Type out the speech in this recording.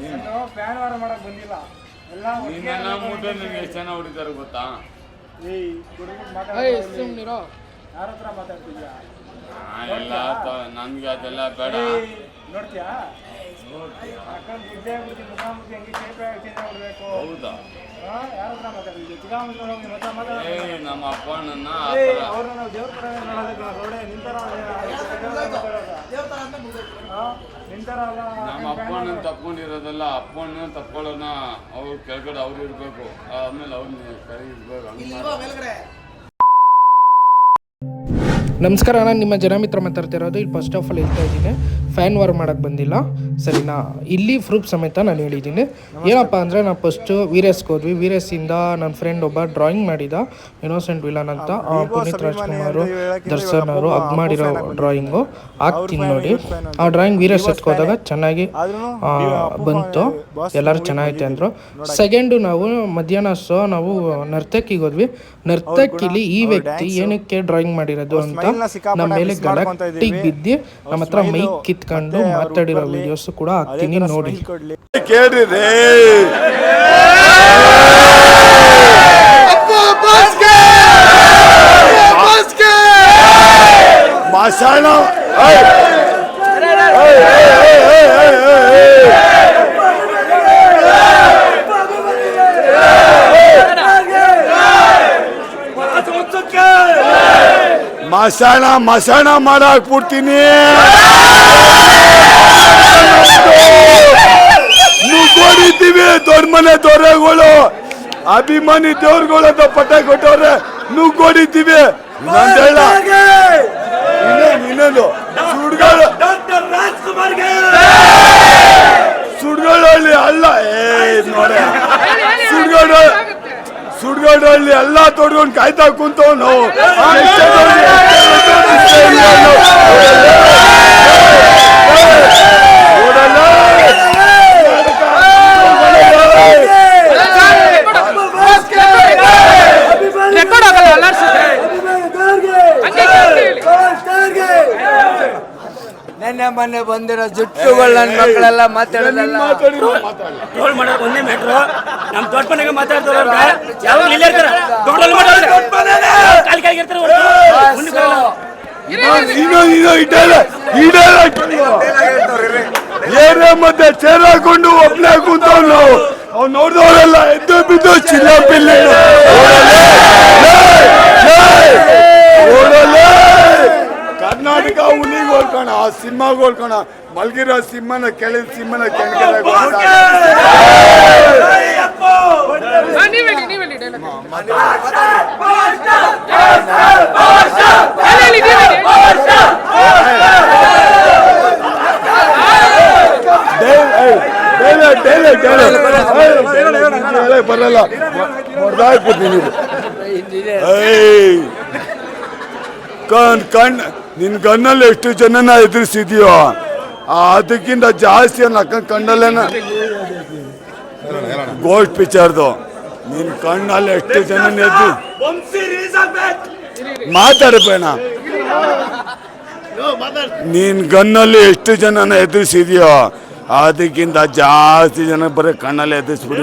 ನಾನು ಫ್ಯಾನ್ ವಾರ ಮಾಡಕ್ ಬಂದಿಲ್ಲ. ಎಲ್ಲ ನೀನೆಲ್ಲ ಎಷ್ಟು ಜನ ಹೊಡಿತಾರೆ ಗೊತ್ತಾ? ಏಯ್ ಹುಡುಗರು ಏಯ್ ಮಾತಾಡ್ತಾ ಸುಮ್ನಿರೋ. ಯಾರ ಹತ್ರ ಮಾತಾಡ್ತಿದ್ಯಾ? ನಾನೆಲ್ಲ ತ- ನನ್ಗೆ ಅದೆಲ್ಲ ಬೇಡ. ಏಯ್ ನೋಡ್ತೀಯಾ? ಮುಖಾಮುಖಿ ಹಂಗೆ ಚೇಂಜ್ ಹೌದಾ? ಯಾರ ಹತ್ರ ಹೋಗಿ ಮತ್ತೆ ಏ ನಮ್ಮ ಅಪ್ಪಣ್ಣನ ಆ ಏಯ್ ಥರ. ಅವ್ರನ್ನ ನಾವು ದೇವ್ರ ತರ ನೋಡೋದಕ್ಕೆ ರೋಡೆ ನಿಂತರ ನಿಂತರ ಅಲ್ಲ. ನಮ್ಮ ಅಪ್ಪಣ್ಣನ ತಪ್ಕೊಂಡಿರೋದಲ್ಲ ಅಪ್ಪಣ್ಣನ ತಪ್ಕೊಳ್ಳೋಣ. ಅವ್ರು ಕೆಳಗಡೆ ಅವ್ರು ಇರ್ಬೇಕು. ಆಮೇಲೆ ಅವ್ರನ್ನ ಕೈ ಇರ್ಬೇಕು ಹಂಗೆ ನಮಸ್ಕಾರ ನಾನು ನಿಮ್ಮ ಜನಮಿತ್ರ ಮಾತಾಡ್ತಿರೋದು ಇಲ್ಲಿ ಫಸ್ಟ್ ಆಫ್ ಆಲ್ ಹೇಳ್ತಾ ಇದ್ದೀನಿ. ಫ್ಯಾನ್ ವಾರ್ ಮಾಡೋಕ್ಕೆ ಬಂದಿಲ್ಲ. ಸರಿನಾ? ಇಲ್ಲಿ ಪ್ರೂಫ್ ಸಮೇತ ನಾನು ಹೇಳಿದ್ದೀನಿ ಏನಪ್ಪ ಅಂದರೆ ನಾವು ಫಸ್ಟು ವೀರೇಸ್ಗೆ ಹೋದ್ವಿ. ವೀರೇಸಿಂದ ನನ್ನ ಫ್ರೆಂಡ್ ಒಬ್ಬ ಡ್ರಾಯಿಂಗ್ ಮಾಡಿದ. ಇನೋಸೆಂಟ್ ವಿಲನ್ ಅಂತ. ಪುನೀತ್ ರಾಜ್ಕುಮಾರ್ ದರ್ಶನ್ ಅವರು ಅಗ್ ಮಾಡಿರೋ ಡ್ರಾಯಿಂಗು ಹಾಕ್ತೀನಿ ನೋಡಿ. ಆ ಡ್ರಾಯಿಂಗ್ ವೀರಸ್ ಎತ್ಕೋದಾಗ ಚೆನ್ನಾಗಿ ಬಂತು. ಎಲ್ಲರೂ ಚೆನ್ನಾಗೈತೆ ಅಂದರು. ಸೆಕೆಂಡು ನಾವು ಮಧ್ಯಾಹ್ನ ಸೊ ನಾವು ನರ್ತಕಿಗೆ ಹೋದ್ವಿ. ನರ್ತಕಿಲಿ ಈ ವ್ಯಕ್ತಿ ಏನಕ್ಕೆ ಡ್ರಾಯಿಂಗ್ ಮಾಡಿರೋದು ಅಂತ ನಮ್ಮ ಮೇಲೆ ಗಲಾಟಿಗೆ ಬಿದ್ದು ನಮ್ಮ ಹತ್ರ ಮೈಕ್ ಕಿತ್ಕೊಂಡು ಮಾತಾಡಿರೋ ವಿಡಿಯೋಸ್ ಕೂಡ ಹಾಕ್ತೀನಿ ನೋಡಿ. ಮಸಾಣ ಮಸಾಣ ಮಾಡಾಕ್ ಬಿಡ್ತೀನಿ ನುಗ್ಗೋಡಿದ್ದೀವಿ ದೊಡ್ಡ ಮನೆ ದೊರೆಗಳು. ಅಭಿಮಾನಿ ದೇವ್ರುಗಳು ಅಂತ ಪಟ್ಟ ಕೊಟ್ಟವ್ರೆ ನುಗ್ಗೋಡಿದ್ದೀವಿ. ಇನ್ನೊಂದ್ ಹೇಳ. ಇನ್ನೊಂದು ಇನ್ನೊಂದು ಸುಡ್ಗಳು ಅಲ್ಲ. ಏ ನೋಡೆ ಸುಡ್ಗಳು ಸುಡ್ಗಡಹಳ್ಳಿ ಎಲ್ಲ ತೊಡ್ಕೊಂಡು ಕಾಯ್ತಾ ಕುಂತವನು. ನೆನ್ನೆ ಮೊನ್ನೆ ಬಂದಿರೋ ಜುಟ್ಟುಗಳು ನನ್ನ ಮಕ್ಕಳೆಲ್ಲ ಮಾತಾಡೋದಲ್ಲ ಮಾಡೋದು ಒಂದೇ ನಮ್ಮ ದೊಡ್ಡ ಮನೆಗೆ ಮಾತಾಡ್ತಾರ ಯಾವಾಗ ಇಲ್ಲೇ ಇರ್ತಾರ ದೊಡ್ಡ ಕಾಲಿ ಕಾಲಿಗೆ ಇರ್ತಾರೆ ಹೊರ್ತು ಮುಂದೆ ಬರಲ್ಲ. ಇನ್ನೊಂದು ಇನ್ನೊಂದು ಇಡಲ್ಲ ಇಡಲ್ಲ ಏನೇ ಮತ್ತೆ ಚೇರ್ ಹಾಕೊಂಡು ಒಬ್ನೇ ಕೂತವನು ಅವ್ನು ನೋಡಿದವರೆಲ್ಲ ಎದ್ದು ಬಿದ್ದು ಚಿಲ್ಲ ಪಿಲ್ಲಿ ಹೋಲ್ಕೋಣ ಆ ಸಿಂಹಗೆ ಹೋಲ್ಕೋಣ ಮಲ್ಗಿರೋ ಸಿಂಹನ ಕೆಳದ ಸಿಂಹನ ಕೆಳಗೆ ನೀವ್ ನೀವ್. ಬರಲ್ಲ ಹೊಡೆದಾಕ್ಬಿಡ್ತೀನಿ ಏಯ್ ಕಣ್ ಕಣ್ ನಿನ್ ಕಣ್ಣಲ್ಲಿ ಎಷ್ಟು ಜನನ ಎದುರಿಸಿದ್ಯೋ ಅದಕ್ಕಿಂತ ಜಾಸ್ತಿ ಅನ್ನ ಕಣ್ಣಲ್ಲೇನ ಗೋಲ್ಡ್ ಪಿಕ್ಚರ್ದು ನಿನ್ ಕಣ್ಣಲ್ಲಿ ಎಷ್ಟು ಜನ ಎದ್ದು ಮಾತಾಡಬೇಣ ನಿನ್ನ ಗನ್ನಲ್ಲಿ ಎಷ್ಟು ಜನನ ಎದುರಿಸಿದ್ಯೋ ಅದಕ್ಕಿಂತ ಜಾಸ್ತಿ ಜನ ಬರೀ ಕಣ್ಣಲ್ಲಿ ಎದುರಿಸ್ಬಿಡಿ.